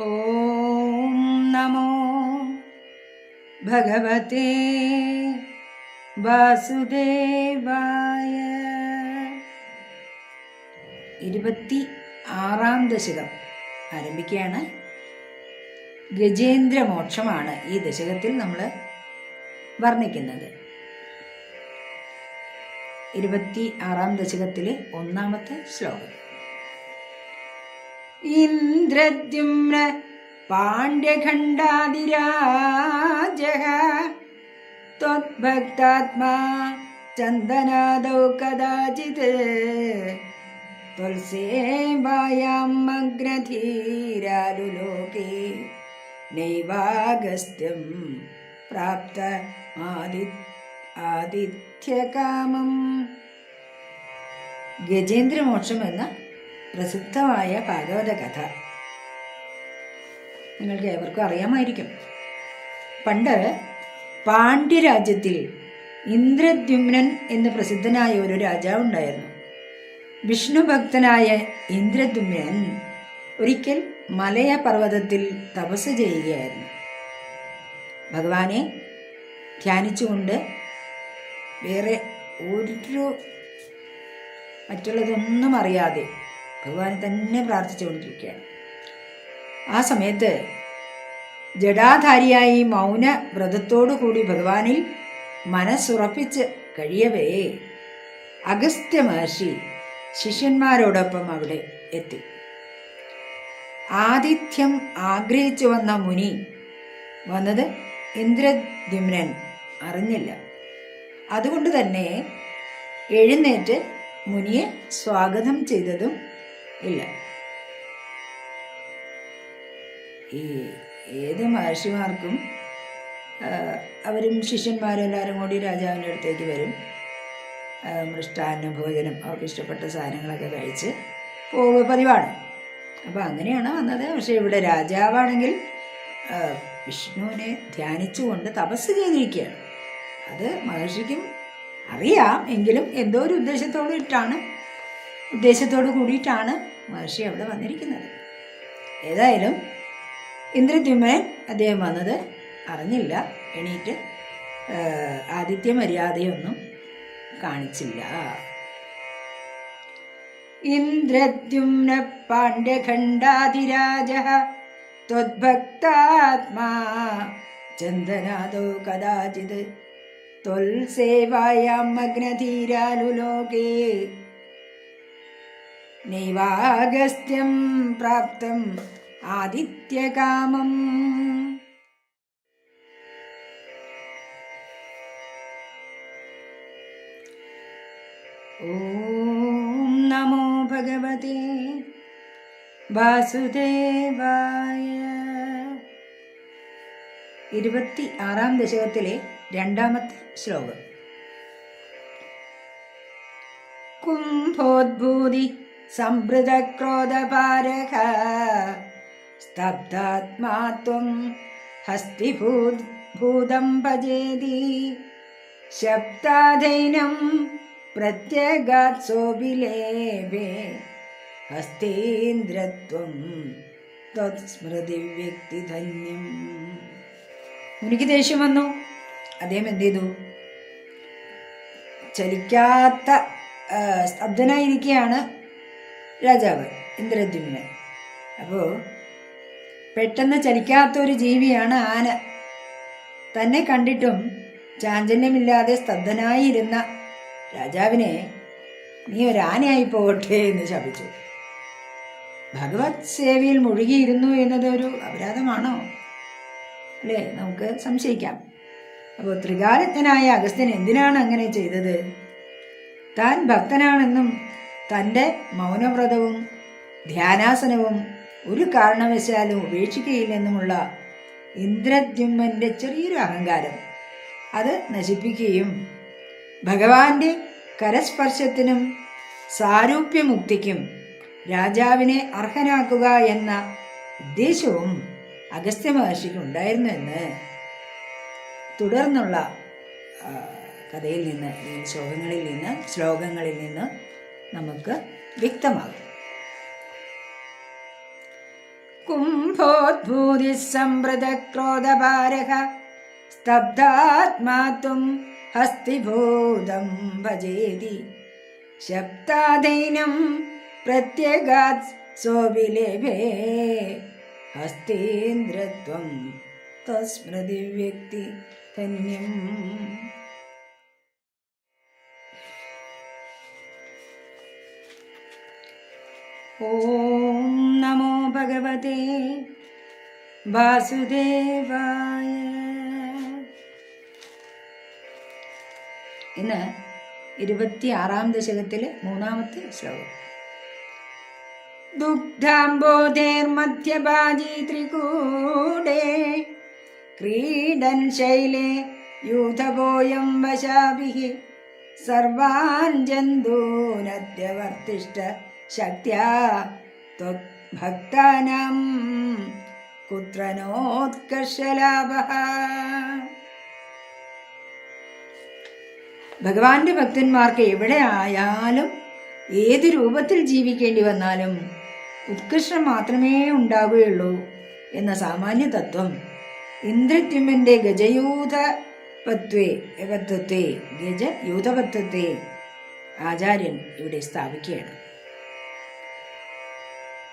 ഓം നമോ ഭഗവതേ വാസുദേവായ. ഇരുപത്തി ആറാം ദശകം ആരംഭിക്കുകയാണ്. ഗജേന്ദ്രമോക്ഷമാണ് ഈ ദശകത്തിൽ നമ്മൾ വർണിക്കുന്നത്. ഇരുപത്തി ആറാം ദശകത്തിലെ ഒന്നാമത്തെ ശ്ലോകം. ഇന്ദ്രദ്യുമ്ന പാണ്ഡ്യഖണ്ഡാതിരാജ ചന്ദനാദൗ കദാചിത് ത്വൽസേവായാം അഗ്രധീരാലുലോകേ നൈവാഗസ്ത്യം പ്രാപ്ത ആദി ആതിഥ്യകാമം ഗജേന്ദ്രമോക്ഷം എന്ന പ്രസിദ്ധമായ കഥ നിങ്ങൾക്ക് ഏവർക്കും അറിയാമായിരിക്കും. പണ്ട് പാണ്ഡ്യരാജ്യത്തിൽ ഇന്ദ്രദ്യുമ്നൻ എന്ന് പ്രസിദ്ധനായ ഒരു രാജാവുണ്ടായിരുന്നു വിഷ്ണു ഭക്തനായ ഇന്ദ്രദ്യുമ്നൻ ഒരിക്കൽ മലയ പർവതത്തിൽ തപസ് ചെയ്യുകയായിരുന്നു. ഭഗവാനെ ധ്യാനിച്ചുകൊണ്ട് വേറെ ഒരു മറ്റുള്ളതൊന്നും അറിയാതെ ഭഗവാനെ തന്നെ പ്രാർത്ഥിച്ചുകൊണ്ടിരിക്കുകയാണ്. ആ സമയത്ത് ജഡാധാരിയായി മൗന വ്രതത്തോടു കൂടി ഭഗവാനിൽ മനസ്സുറപ്പിച്ച് കഴിയവേ അഗസ്ത്യ മഹർഷി ശിഷ്യന്മാരോടൊപ്പം അവിടെ എത്തി. ആതിഥ്യം ആഗ്രഹിച്ചു വന്ന മുനി വന്നത് ഇന്ദ്രദ്യുമ്നൻ. അറിഞ്ഞില്ല. അതുകൊണ്ട് തന്നെ എഴുന്നേറ്റ് മുനിയെ സ്വാഗതം ചെയ്തതും ഇല്ല. ഈ ഏത് മഹർഷിമാർക്കും അവരും ശിഷ്യന്മാരും എല്ലാവരും കൂടി രാജാവിന്റെ അടുത്തേക്ക് വരും. മൃഷ്ടാന്ന ഭോജനം അവർക്ക് ഇഷ്ടപ്പെട്ട സാധനങ്ങളൊക്കെ കഴിച്ച് പോവുക പതിവാണ്. അപ്പോൾ അങ്ങനെയാണ് വന്നത്. പക്ഷേ ഇവിടെ രാജാവാണെങ്കിൽ വിഷ്ണുവിനെ ധ്യാനിച്ചുകൊണ്ട് തപസ് ചെയ്തിരിക്കുകയാണ്. അത് മഹർഷിക്കും അറിയാം. എങ്കിലും എന്തോ ഒരു ഉദ്ദേശത്തോടെ ഇട്ടാണ് ഉദ്ദേശത്തോട് കൂടിയിട്ടാണ് മഹർഷി അവിടെ വന്നിരിക്കുന്നത്. ഏതായാലും ഇന്ദ്രദ്യുമ്നൻ അദ്ദേഹം വന്നത് അറിഞ്ഞില്ല എണീറ്റ് ആദിത്യ മര്യാദയൊന്നും കാണിച്ചില്ല. ഇന്ദ്രദ്യുമ്ന പാണ്ഡ്യഖണ്ഡാതിരാജ ത്വദ്ഭക്താത്മാ ചന്ദനാദോ കഥാചിത്. ത്വൽസേവായാം മഗ്നധീരാലുലോകേ നൈവാഗസ്ത്യം പ്രാപ്തം ആദിത്യകാമം ഓം നമോ ഭഗവതേ വാസുദേവായ ഇരുപത്തി ആറാം ദശകത്തിലെ രണ്ടാമത്തെ ശ്ലോകം. കുംഭോദ്ഭൂതി സംഭൃതക്രോധപാരക സ്തബ്ധാത്മാ ത്വം ഹസ്തിഭൂത് ഭൂതം ഭജേതി. ശബ്ദാധൈനം പ്രത്യഗാത്സോപിലേഭേ ഹസ്തീന്ദ്രത്വം ത്വത്സ്മൃതി വ്യക്തിധന്യം മുനിക്ക് ദേഷ്യം വന്നു. അദ്ദേഹം എന്ത് ചെയ്തു? ചലിക്കാത്ത സ്തബ്ധനായിരിക്കുകയാണ്. രാജാവ് ഇന്ദ്രദ്യുമ്നൻ. അപ്പോൾ പെട്ടെന്ന് ചലിക്കാത്ത ഒരു ജീവിയാണ് ആന. തന്നെ കണ്ടിട്ടും ചാഞ്ചല്യമില്ലാതെ സ്തബ്ധനായിരുന്ന രാജാവിനെ നീ ഒരാനയായി പോകട്ടെ എന്ന് ശപിച്ചു. ഭഗവത് സേവയിൽ മുഴുകിയിരുന്നു എന്നത് ഒരു അപരാധമാണോ? അല്ലേ നമുക്ക് സംശയിക്കാം. അപ്പോൾ ത്രികാലജ്ഞനായ അഗസ്ത്യൻ എന്തിനാണ് അങ്ങനെ ചെയ്തത്? താൻ ഭക്തനാണെന്നും തന്റെ മൗനവ്രതവും ധ്യാനാസനവും ഒരു കാരണവശാലും ഉപേക്ഷിക്കുകയില്ലെന്നുമുള്ള ഇന്ദ്രദ്യുമ്മന്റെ ചെറിയൊരു അഹങ്കാരം. അത് നശിപ്പിക്കുകയും ഭഗവാന്റെ കരസ്പർശത്തിനും സാരൂപ്യമുക്തിക്കും രാജാവിനെ അർഹനാക്കുക എന്ന ഉദ്ദേശവും അഗസ്ത്യ മഹർഷിക്ക് ഉണ്ടായിരുന്നു എന്ന് തുടർന്നുള്ള കഥയിൽ നിന്ന് ശ്ലോകങ്ങളിൽ നിന്ന് ശ്ലോകങ്ങളിൽ നിന്ന് നമുക്ക് വ്യക്തമാകും. കുംഭോദ്ഭൂതിസംവൃതക്രോധഭാരः സ്തബ്ധാത്മാ ത്വം ഹസ്തിഭൂതം ഭജേതി. ശബ്ദാധൈനം പ്രത്യഗാത് സോവിലേഭേ ഹസ്തീന്ദ്രത്വം തസ്മൃതി വ്യക്തി ധന്യം. ഓം നമോ ഭഗവതേ വാസുദേവായ. ഇന്ന് ഇരുപത്തിയാറാം ദശകത്തിലെ മൂന്നാമത്തെ ശ്ലോകം. ദുഗ്ധാംബോധേർമധ്യഭാജി ത്രികൂടേ ക്രീഡൻ ശൈലേ യൂഥഭോയം വശാഭിഹി സർവാൻ ജന്തൂനദ്യവർത്തിഷ്ട ശക്ത്യാ ത്വഗ്ഭക്താനാം കുത്രനോത്കർഷലാഭः. ഭഗവാന്റെ ഭക്തന്മാർക്ക് എവിടെ ആയാലും ഏത് രൂപത്തിൽ ജീവിക്കേണ്ടി വന്നാലും ഉത്കർഷം മാത്രമേ ഉണ്ടാവുകയുള്ളൂ എന്ന സാമാന്യ തത്വം. ഇന്ദ്രദ്യുമ്നന്റെ ഗജയൂഥപത്വേ പത്വത്തെ ഗജയൂഥപത്വത്തെ ആചാര്യൻ ഇവിടെ സ്ഥാപിക്കുകയാണ്.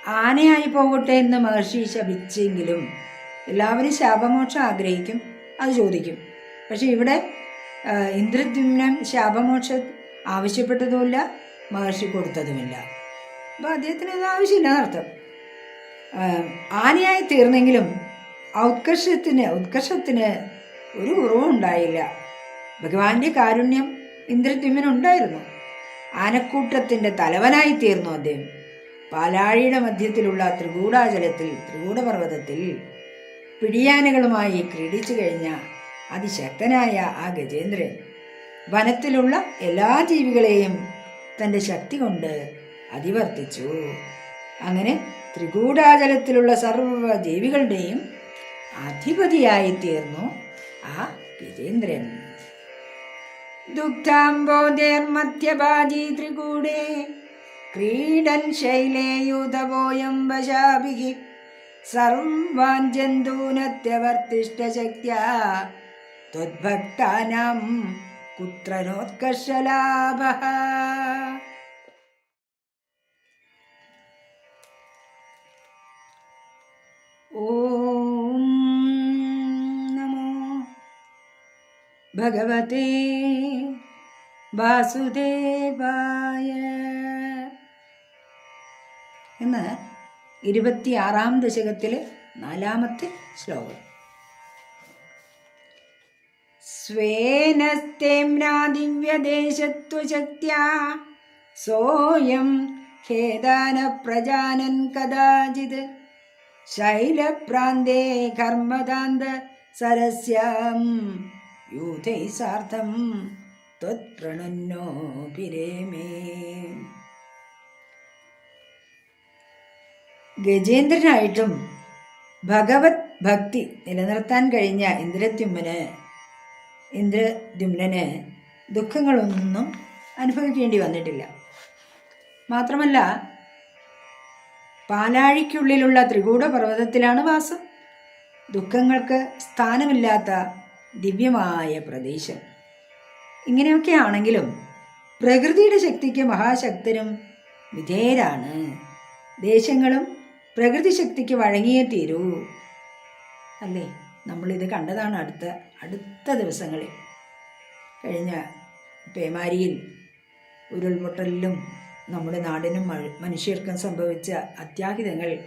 ആനയായി പോകട്ടെ എന്ന് മഹർഷി ശപിച്ചെങ്കിലും എല്ലാവരും ശാപമോക്ഷം ആഗ്രഹിക്കും അത് ചോദിക്കും. പക്ഷെ ഇവിടെ ഇന്ദ്രദ്യുമ്നം ശാപമോക്ഷം ആവശ്യപ്പെട്ടതുമില്ല മഹർഷി കൊടുത്തതുമില്ല. അപ്പോൾ അദ്ദേഹത്തിന് അത് ആവശ്യമില്ല എന്നർത്ഥം. ആനയായി തീർന്നെങ്കിലും ഉത്കർഷത്തിന് ഉത്കർഷത്തിന് ഒരു കുറവും ഉണ്ടായില്ല. ഭഗവാന്റെ കാരുണ്യം ഇന്ദ്രദ്യുമ്നുണ്ടായിരുന്നു ആനക്കൂട്ടത്തിന്റെ തലവനായി തീർന്നു അദ്ദേഹം. പാലാഴിയുടെ മധ്യത്തിലുള്ള ത്രികൂടാചലത്തിൽ ത്രികൂടപർവതത്തിൽ പിടിയാനകളുമായി ക്രീഡിച്ചു കഴിഞ്ഞ അതിശക്തനായ ആ ഗജേന്ദ്രൻ വനത്തിലുള്ള എല്ലാ ജീവികളെയും തന്റെ ശക്തി കൊണ്ട് അതിവർത്തിച്ചു. അങ്ങനെ ത്രികൂടാചലത്തിലുള്ള സർവ ജീവികളുടെയും അധിപതിയായി തീർന്നു ആ ഗജേന്ദ്രൻ. ദുഗ്ധാംബോധേർമധ്യഭാജി ത്രികൂടേ क्रीडन् शैलेयुधवोऽयं वशाभिः सर्वाञ्जन्तो नत्यवर्तिष्ठशक्त्या त्वद्भक्तानां कुत्र नोत्कर्षलाभः ॐ नमो भगवते वासुदेवाय। എന്ന് ഇരുപത്തിയാറാം ദശകത്തിലെ നാലാമത്തെ ശ്ലോകം. സ്വേന ദിവ്യദേശത്വശക്ത്യാ സോയം ഖേദാന പ്രജാനൻ കഥാചിത് ശൈലപ്രാന്തേ കർമ്മദാന്ത സരസ്യം യൂഥൈ സാർത്ഥം ത്വത്പ്രണന്നോഭിരേമേ ഗജേന്ദ്രനായിട്ടും ഭഗവത് ഭക്തി നിലനിർത്താൻ കഴിഞ്ഞ ഇന്ദ്രദ്യുമ്നന് ഇന്ദ്രദ്യുമ്നന് ദുഃഖങ്ങളൊന്നും അനുഭവിക്കേണ്ടി വന്നിട്ടില്ല. മാത്രമല്ല പാലാഴിക്കുള്ളിലുള്ള ത്രികൂട പർവതത്തിലാണ് വാസം. ദുഃഖങ്ങൾക്ക് സ്ഥാനമില്ലാത്ത ദിവ്യമായ പ്രദേശം. ഇങ്ങനെയൊക്കെ ആണെങ്കിലും പ്രകൃതിയുടെ ശക്തിക്ക് മഹാശക്തനും വിധേയരാണ്. ദേശങ്ങളും പ്രകൃതി ശക്തിക്ക് വഴങ്ങിയേ തീരൂ. അല്ലേ? നമ്മളിത് കണ്ടതാണ് അടുത്ത അടുത്ത ദിവസങ്ങളിൽ. കഴിഞ്ഞ പേമാരിയിൽ ഉരുൾപൊട്ടലിലും നമ്മുടെ നാടിനും മനുഷ്യർക്കും സംഭവിച്ച അത്യാഹിതങ്ങൾ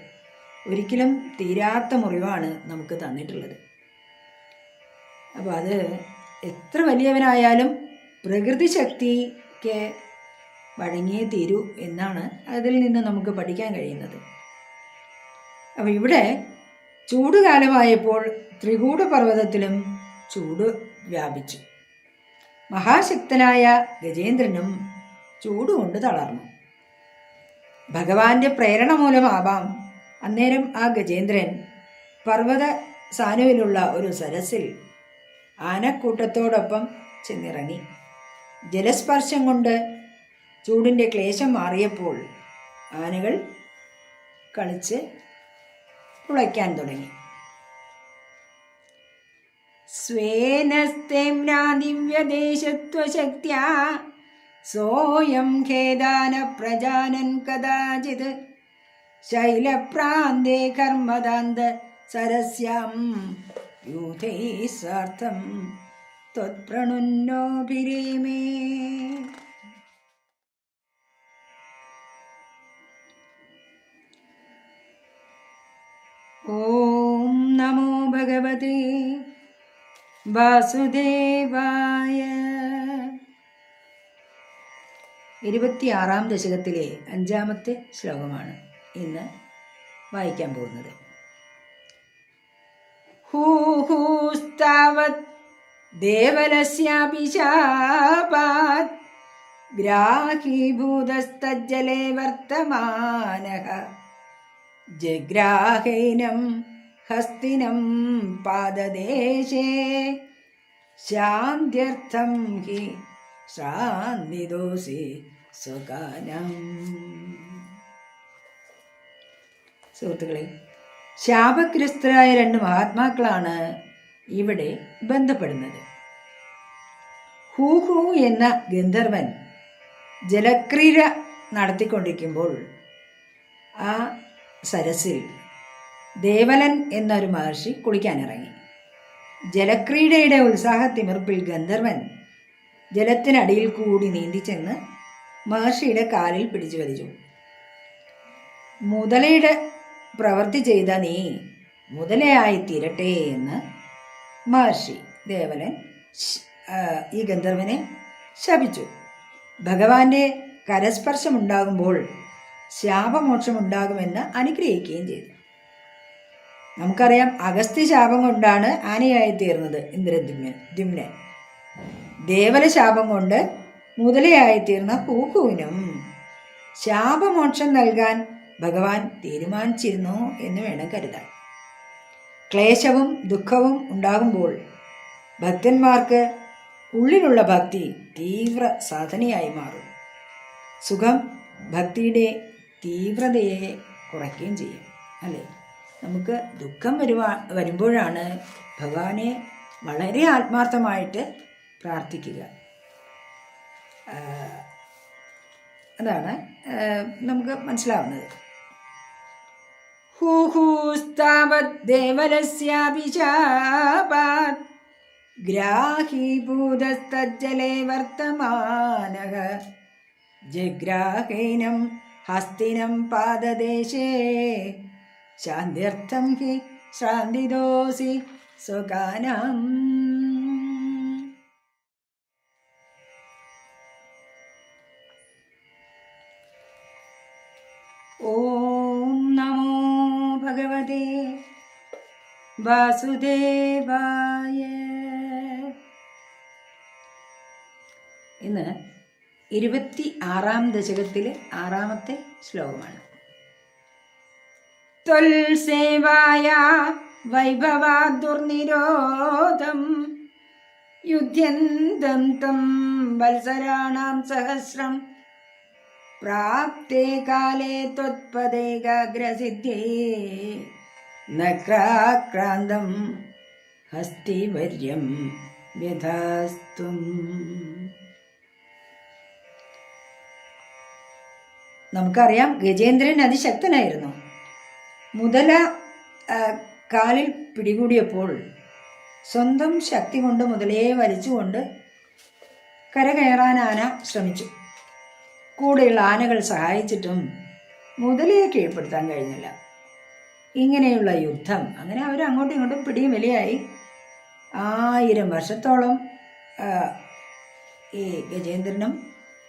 ഒരിക്കലും തീരാത്ത മുറിവാണ് നമുക്ക് തന്നിട്ടുള്ളത്. അപ്പോൾ അത് എത്ര വലിയവനായാലും പ്രകൃതി ശക്തിക്ക് വഴങ്ങിയേ തീരൂ എന്നാണ് അതിൽ നിന്ന് നമുക്ക് പഠിക്കാൻ കഴിയുന്നത്. അപ്പോൾ ഇവിടെ ചൂടുകാലമായപ്പോൾ ത്രികൂട പർവതത്തിലും ചൂട് വ്യാപിച്ചു. മഹാശക്തനായ ഗജേന്ദ്രനും ചൂടുകൊണ്ട് തളർന്നു. ഭഗവാന്റെ പ്രേരണ മൂലമാവാം അന്നേരം ആ ഗജേന്ദ്രൻ പർവത സാനുവിലുള്ള ഒരു സരസിൽ ആനക്കൂട്ടത്തോടൊപ്പം ചെന്നിറങ്ങി. ജലസ്പർശം കൊണ്ട് ചൂടിന്റെ ക്ലേശം മാറിയപ്പോൾ ആനകൾ കളിച്ച് തുളയ്ക്കാൻ തുടങ്ങി. സോയം ഖേദാന പ്രജാനൻ കഥാചിത് ശൈലപ്രാന്തേ കർമ്മദാന്ത സരസ്യാം യൂഥൈ സാർത്ഥം ത്വത്പ്രണുന്നോഭിരീമേ ഓം നമോ ഭഗവതി. വാസുദേവായ. ഇരുപത്തിയാറാം ദശകത്തിലെ അഞ്ചാമത്തെ ശ്ലോകമാണ് ഇന്ന് വായിക്കാൻ പോകുന്നത്. ഹൂഹൂസ്താവത് ദേവലസ്യാഭിശാപാത് ഗ്രാഹീഭൂതസ്തജ്ജലേ വർത്തമാനഃ. ജഗ്രാഹൈനം ഹസ്തിനം പാദദേശേ. ശാന്ത്യർത്ഥം ഹി ശ്രാന്തിദോസി സ്വകാനം സുഹൃത്തുക്കളെ ശാപഗ്രസ്തരായ രണ്ട് മഹാത്മാക്കളാണ് ഇവിടെ ബന്ധപ്പെടുന്നത്. ഹൂഹു എന്ന ഗന്ധർവൻ ജലക്രീഡ നടത്തിക്കൊണ്ടിരിക്കുമ്പോൾ ആ സരസിൽ ദേവലൻ എന്നൊരു മഹർഷി കുളിക്കാനിറങ്ങി. ജലക്രീഡയുടെ ഉത്സാഹത്തിമിർപ്പിൽ ഗന്ധർവൻ ജലത്തിനടിയിൽ കൂടി നീന്തിച്ചെന്ന് മഹർഷിയുടെ കാലിൽ പിടിച്ചു വലിച്ചു മുതലയുടെ പ്രവൃത്തി ചെയ്ത നീ മുതലയായി തീരട്ടെ എന്ന് മഹർഷി ദേവലൻ ഈ ഗന്ധർവനെ ശപിച്ചു. ഭഗവാന്റെ കരസ്പർശമുണ്ടാകുമ്പോൾ ശാപമോക്ഷമുണ്ടാകുമെന്ന് അനുഗ്രഹിക്കുകയും ചെയ്തു. നമുക്കറിയാം അഗസ്ത്യ ശാപം കൊണ്ടാണ് ആനയായി തീർന്നത് ഇന്ദ്രദ്യുമ്നൻ ദ്യുമ്നൻ. ദേവല ശാപം കൊണ്ട് മുതലയായി തീർന്ന കൂക്കുവിനും ശാപമോക്ഷം നൽകാൻ ഭഗവാൻ തീരുമാനിച്ചിരുന്നു എന്ന് വേണം കരുതാൻ. ക്ലേശവും ദുഃഖവും ഉണ്ടാകുമ്പോൾ ഭക്തന്മാർക്ക് ഉള്ളിലുള്ള ഭക്തി തീവ്ര സാധനയായി മാറും. സുഖം ഭക്തിയുടെ തീവ്രതയെ കുറയ്ക്കുകയും ചെയ്യും അല്ലേ? നമുക്ക് ദുഃഖം വരുവാ വരുമ്പോഴാണ് ഭഗവാനെ വളരെ ആത്മാർത്ഥമായിട്ട് പ്രാർത്ഥിക്കുക. അതാണ് നമുക്ക് മനസ്സിലാവുന്നത്. ഹൂഹൂസ്താവദ്ദേവലസ്യാഭിശാപാത് ഗ്രാഹീഭൂതസ്തജ്ജലേ വർത്തമാനഃ ജഗ്രാഹീനം ഹസ്തിനം പാദദേശേ ശാന്തിർത്ഥം ഹി ശാന്തിദോസി സുഖാനം ഓം നമോ ഭഗവതേ വാസുദേവായ. ഇന്ന് ഇരുപത്തി ആറാം ദശകത്തിലെ ആറാമത്തെ ശ്ലോകമാണ്. ത്വൽസേവായ വൈഭവാ ദുർനിരോധം യുദ്ധ്യന്തം തം വത്സരാണാം സഹസ്രം. പ്രാപ്തേ കാലേ ത്വത്പദേകാഗ്രസിദ്ധേ. നക്രാക്രാന്തം ഹസ്തിവര്യം വ്യഥാസ്ത്വം നമുക്കറിയാം ഗജേന്ദ്രൻ അതിശക്തനായിരുന്നു. മുതല കാലിൽ പിടികൂടിയപ്പോൾ സ്വന്തം ശക്തി കൊണ്ട് മുതലയെ വലിച്ചുകൊണ്ട് കരകയറാൻ ആന ശ്രമിച്ചു. കൂടെയുള്ള ആനകൾ സഹായിച്ചിട്ടും മുതലയെ കീഴ്പ്പെടുത്താൻ കഴിഞ്ഞില്ല. ഇങ്ങനെയുള്ള യുദ്ധം അങ്ങനെ അവർ അങ്ങോട്ടും ഇങ്ങോട്ടും പിടിയും വലിയായി. ആയിരം വർഷത്തോളം ഈ ഗജേന്ദ്രനും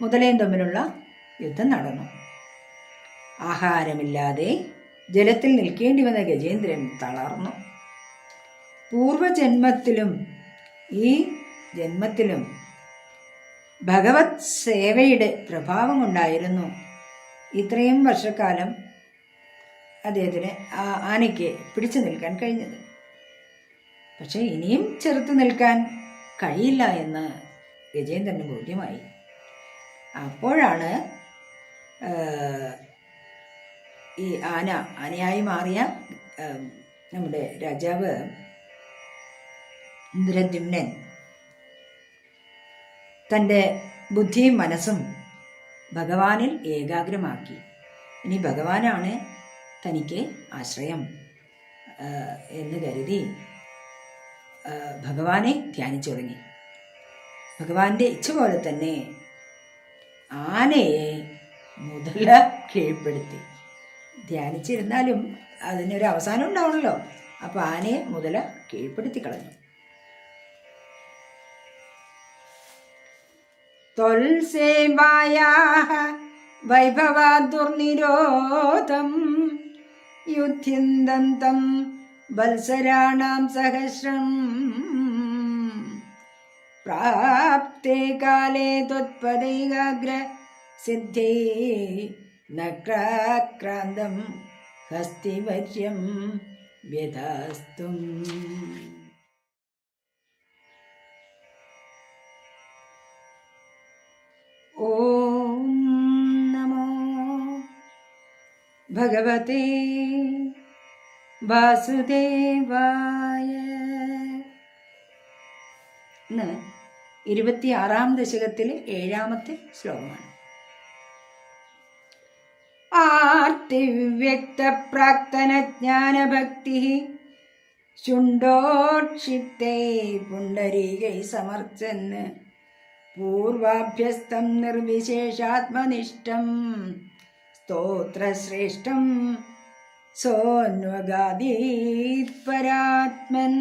മുതലയും തമ്മിലുള്ള യുദ്ധം നടന്നു. ആഹാരമില്ലാതെ ജലത്തിൽ നിൽക്കേണ്ടി വന്ന ഗജേന്ദ്രൻ തളർന്നു. പൂർവജന്മത്തിലും ഈ ജന്മത്തിലും ഭഗവത് സേവയുടെ പ്രഭാവം കൊണ്ടായിരുന്നു ഇത്രയും വർഷക്കാലം അദ്ദേഹത്തിന് ആ ആനയ്ക്ക് പിടിച്ചു നിൽക്കാൻ കഴിഞ്ഞത്. പക്ഷേ ഇനിയും ചെറുത്തു നിൽക്കാൻ കഴിയില്ല എന്ന് ഗജേന്ദ്രന് ബോധ്യമായി. അപ്പോഴാണ് ഈ ആന ആനയായി മാറിയ നമ്മുടെ രാജാവ് ഇന്ദ്രദ്യുമ്നൻ. തന്റെ ബുദ്ധിയും മനസ്സും ഭഗവാനിൽ ഏകാഗ്രമാക്കി. ഇനി ഭഗവാനാണ് തനിക്ക് ആശ്രയം എന്ന് കരുതി ഭഗവാനെ ധ്യാനിച്ചു തുടങ്ങി. ഭഗവാന്റെ ഇച്ഛ പോലെ തന്നെ ആനയെ മുതല കീഴ്പ്പെടുത്തി. ധ്യാനിച്ചിരുന്നാലും അതിനൊരു അവസാനം ഉണ്ടാവണമല്ലോ അപ്പോൾ ആനയെ മുതല കീഴ്പ്പെടുത്തി കളഞ്ഞു. വൈഭവ ദുർനിരോധം യുദ്ധ്യന്തം വത്സരാണാം സഹസ്രം പ്രാപ്തേ കാലേ ത്വത്പദൈകാഗ്ര സിദ്ധേ നക്രാക്രാന്തം ഹസ്തിവര്യം വ്യതാസ്തും ഓം നമോ ഭഗവതേ വാസുദേവായ. ഇരുപത്തിയാറാം ദശകത്തിലെ ഏഴാമത്തെ ശ്ലോകമാണ്. ആർത്തിവ്യക്ത പ്രാക്തന ജ്ഞാനഭക്തി ശുണ്ടോക്ഷിപ്തേ പുണ്ടരീകൈ സമർച്ചെന്ന് പൂർവാഭ്യസ്തം നിർവിശേഷാത്മനിഷ്ഠം സ്തോത്രശ്രേഷ്ഠം സോന്വഗാദീപരാത്മൻ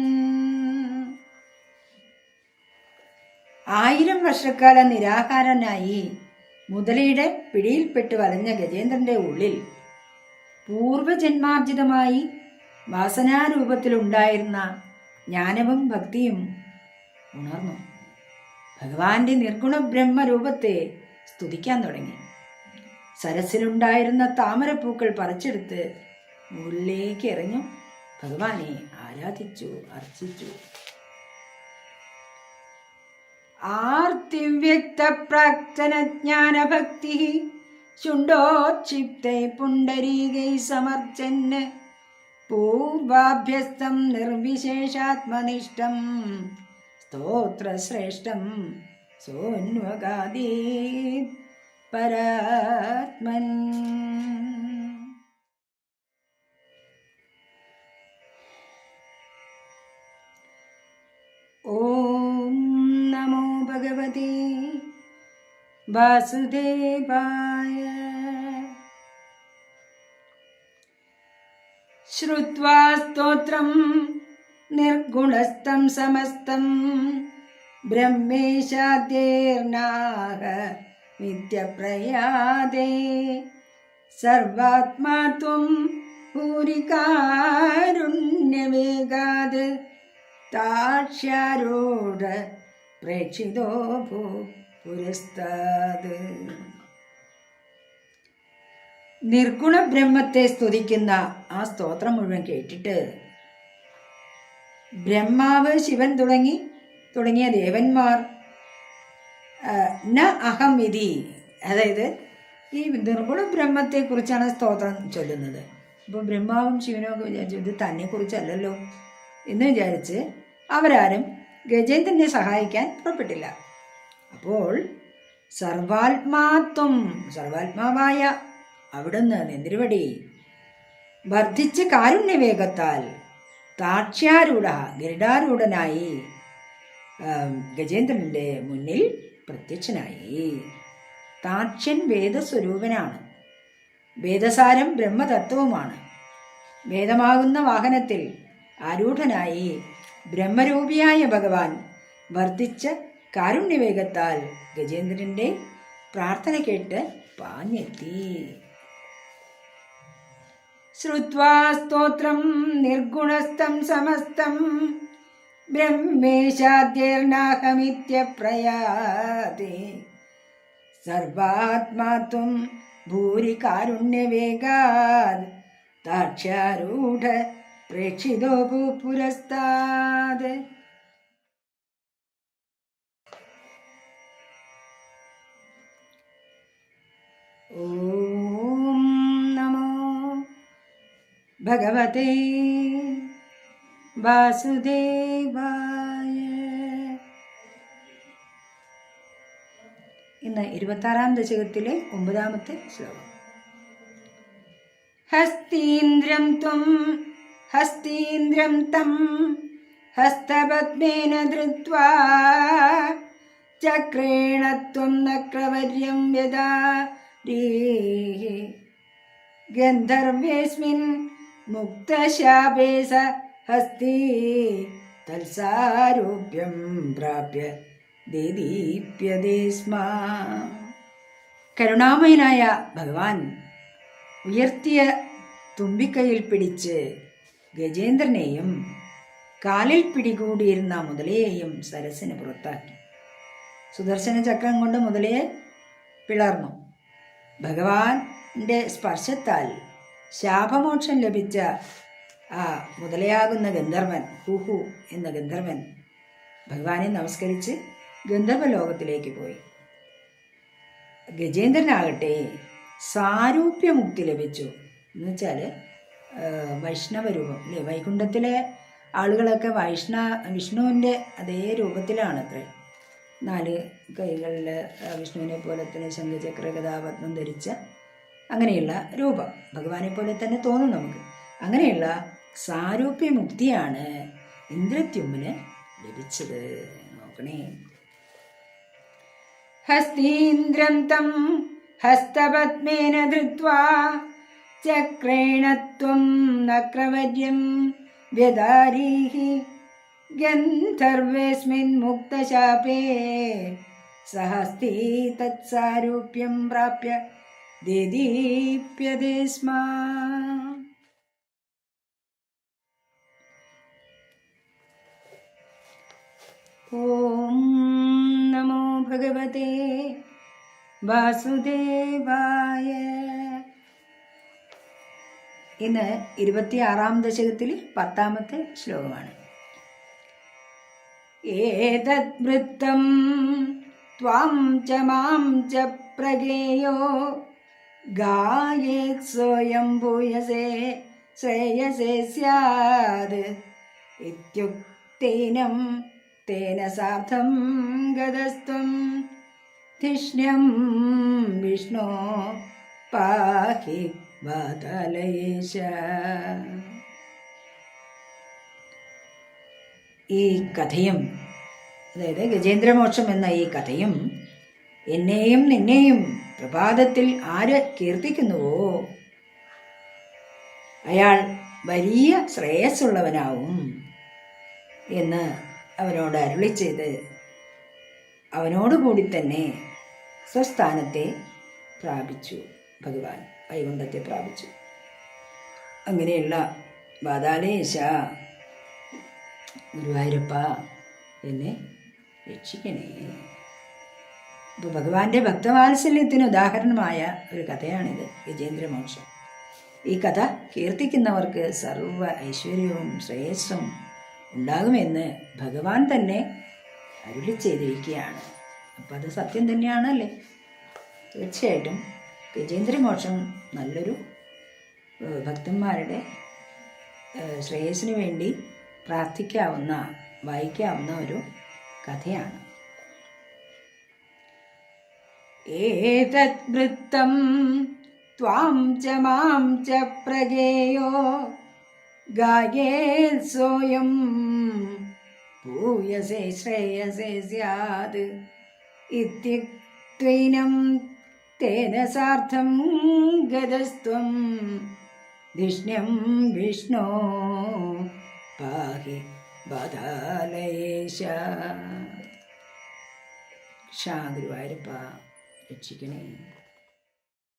ആയിരം വർഷക്കാല നിരാഹാരനായി മുതലയുടെ പിടിയിൽപ്പെട്ട് വലഞ്ഞ ഗജേന്ദ്രന്റെ ഉള്ളിൽ പൂർവജന്മാർജിതമായി വാസനാരൂപത്തിലുണ്ടായിരുന്ന ജ്ഞാനവും ഭക്തിയും ഉണർന്നു. ഭഗവാന്റെ നിർഗുണ ബ്രഹ്മരൂപത്തെ സ്തുതിക്കാൻ തുടങ്ങി. സരസിലുണ്ടായിരുന്ന താമരപ്പൂക്കൾ പറിച്ചെടുത്ത് മുകളിലേക്ക് എറിഞ്ഞു. ഭഗവാനെ ആരാധിച്ചു അർച്ചിച്ചു. ആർത്തിവ്യക്ത പ്രാക്തന ജ്ഞാനഭക്തി ശുണ്ടോക്ഷിപ്തൈ പുണ്ടരീകൈ സമർച്ചന്. പൂർവാഭ്യസ്തം നിർവിശേഷാത്മനിഷ്ഠം. സ്തോത്രശ്രേഷ്ഠം സോന്വകാദീ പരാത്മൻ. വാസുദേവായ ശ്രുത്വാ സ്തോത്രം നിർഗുണസ്ഥം സമസ്തം ബ്രഹ്മേശാദ്യേർനാഹ നിത്യപ്രയാദേ സർവാത്മാ ത്വം ഭൂരികാരുണ്യവേഗാത് താക്ഷ്യാരൂഢ പ്രേക്ഷിതോ ഭൂ പുരസ്താത്. നിർഗുണ ബ്രഹ്മത്തെ സ്തുതിക്കുന്ന ആ സ്തോത്രം മുഴുവൻ കേട്ടിട്ട് ബ്രഹ്മാവ് ശിവൻ തുടങ്ങി തുടങ്ങിയ ദേവന്മാർ ന അഹം ഇതി. അതായത് ഈ നിർഗുണ ബ്രഹ്മത്തെക്കുറിച്ചാണ് സ്തോത്രം ചൊല്ലുന്നത്. ഇപ്പോൾ ബ്രഹ്മാവും ശിവനും ഒക്കെ വിചാരിച്ചു ഇത് തന്നെക്കുറിച്ചല്ലല്ലോ എന്ന് വിചാരിച്ച് അവരാരും ഗജേന്ദ്രനെ സഹായിക്കാൻ പുറപ്പെട്ടില്ല. അപ്പോൾ സർവാത്മാത്വം സർവാത്മാവായ അവിടുന്ന് നെന്തിരുവടി വർദ്ധിച്ച കാരുണ്യവേഗത്താൽ താക്ഷ്യാരൂഢ ഗരുഡാരൂഢനായി ഗജേന്ദ്രന്റെ മുന്നിൽ പ്രത്യക്ഷനായി. താക്ഷ്യൻ വേദസ്വരൂപനാണ്. വേദസാരം ബ്രഹ്മതത്വവുമാണ്. വേദമാകുന്ന വാഹനത്തിൽ ആരൂഢനായി ബ്രഹ്മരൂപിയായ ഭഗവാൻ വർദ്ധിച്ച കാരുണ്യവേഗത്താൽ ഗജേന്ദ്രന്റെ പ്രാർത്ഥന കേട്ട് പാഞ്ഞെത്തി. ശ്രുത്വാ സ്തോത്രം നിർഗുണസ്ഥം സമസ്തം ബ്രഹ്മേശാദ്യർനാഹമിത്യപ്രയാതെ സർവാത്മാത്വം ഭൂരി കാരുണ്യവേഗാത് താക്ഷ്യാരൂഢ പ്രേക്ഷിതോ ഭൂപുരസ്താത് ഓം നമോ ഭഗവതേ വാസുദേവായ ഇന്ന് ഇരുപത്താറാം ദശകത്തിലെ ഒമ്പതാമത്തെ ശ്ലോകം. ഹസ്തീന്ദ്രം ത്വം ഹസ്തീന്ദ്രം തം ഹസ്തപത്മേന ധൃത്വാ ചക്രേണ ത്വം നക്രവര്യം വ്യദാരീः ഗന്ധർവേസ്മിൻ മുക്തശാപേ സ ഹസ്തി. തത്സാരൂപ്യം പ്രാപ്യ ദേദീപ്യതേ സ്മ കരുണാമയനായ ഭഗവാൻ ഉയർത്തിയ തുമ്പിക്കൈയിൽ പിടിച്ച് ഗജേന്ദ്രനെയും കാലിൽ പിടികൂടിയിരുന്ന മുതലയെയും സരസിന് പുറത്താക്കി. സുദർശന ചക്രം കൊണ്ട് മുതലയെ പിളർന്നു. ഭഗവാന്റെ സ്പർശത്താൽ ശാപമോക്ഷം ലഭിച്ച ആ മുതലയാകുന്ന ഗന്ധർവൻ ഹുഹു എന്ന ഗന്ധർവൻ ഭഗവാനെ നമസ്കരിച്ച് ഗന്ധർവ ലോകത്തിലേക്ക് പോയി. ഗജേന്ദ്രനാകട്ടെ സാരൂപ്യമുക്തി ലഭിച്ചു. എന്നുവെച്ചാൽ വൈഷ്ണവ രൂപം വൈകുണ്ഠത്തിലെ ആളുകളൊക്കെ വൈഷ്ണ വിഷ്ണുവിന്റെ അതേ രൂപത്തിലാണ് അത്രേ നാല് കൈകളിൽ വിഷ്ണുവിനെ പോലെ തന്നെ ശംഖചക്ര കഥാപത്മം ധരിച്ച അങ്ങനെയുള്ള രൂപം ഭഗവാനെ പോലെ തന്നെ തോന്നും നമുക്ക്. അങ്ങനെയുള്ള സാരൂപ്യ മുക്തിയാണ് ഇന്ദ്രത്യുമ്മന് ലഭിച്ചത്. നോക്കണേ. ഹസ്തീന്ദ്രം തം ഹസ്തപത്മേന ധൃത്വാ ചക്രേണത്വം നക്രവര്യം വ്യദാരീഹി ഗന്ധർവേസ്മിൻ മുക്തശാപേ. സഹസ്തി തത്സാരൂപ്യം പ്രാപ്യ ദീദീപ്യതേ സ്മ ഓം നമോ ഭഗവതേ വാസുദേവായ. ഇന്ന് ഇരുപത്തിയാറാം ദശകത്തിൽ പത്താമത്തെ ശ്ലോകമാണ്. ഏതത് വൃത്തം ത്വാം ച മാം ച പ്രഗേയോ ഗായേത് സ്വയം ഭൂയസേ ശ്രേയസേ സ്യാത് ഇത്യുക്തേനം തേന സാർത്ഥം ഗതസ്ത്വം ധിഷ്ണ്യം വിഷ്ണു പാഹി ഈ കഥയും അതായത് ഗജേന്ദ്രമോക്ഷം എന്ന ഈ കഥയും എന്നെയും നിന്നെയും പ്രഭാതത്തിൽ ആര് കീർത്തിക്കുന്നുവോ? അയാൾ വലിയ ശ്രേയസ്സുള്ളവനാവും എന്ന് അവനോട് അരുളി ചെയ്ത് അവനോടുകൂടി തന്നെ സ്വസ്ഥാനത്തെ പ്രാപിച്ചു ഭഗവാൻ വൈകുണ്ഠത്തെ പ്രാപിച്ചു. അങ്ങനെയുള്ള ബാദാലേശ ഗുരുവായൂരപ്പ എന്നെ രക്ഷിക്കണേ. ഇപ്പോൾ ഭഗവാന്റെ ഭക്തവാത്സല്യത്തിന് ഉദാഹരണമായ ഒരു കഥയാണിത് ഗജേന്ദ്രമോക്ഷം ഈ കഥ കീർത്തിക്കുന്നവർക്ക് സർവ ഐശ്വര്യവും ശ്രേയസ്സും ഉണ്ടാകുമെന്ന് ഭഗവാൻ തന്നെ അരുളി ചെയ്തിരിക്കുകയാണ്. അപ്പോൾ അത് സത്യം തന്നെയാണല്ലേ? തീർച്ചയായിട്ടും ഗജേന്ദ്രമോക്ഷം നല്ലൊരു ഭക്തന്മാരുടെ ശ്രേയസ്സിന് വേണ്ടി പ്രാർത്ഥിക്കാവുന്ന വായിക്കാവുന്ന ഒരു കഥയാണ്. ഏതത് വൃത്തം ത്വാം ച മാം ച പ്രഗേയോ ഗായേത് സോയം ഭൂയസേ ശ്രേയസേ സ്യാത് ഇത്യുക്തൈനം തേന സാർത്ഥം ഗതസ്ത്വം ധിഷ്ണ്യം വിഷ്ണോ പാഹി ബദാലേശ ക്ഷാ ഗുരുവായൂരപ്പ രക്ഷിക്കണേ.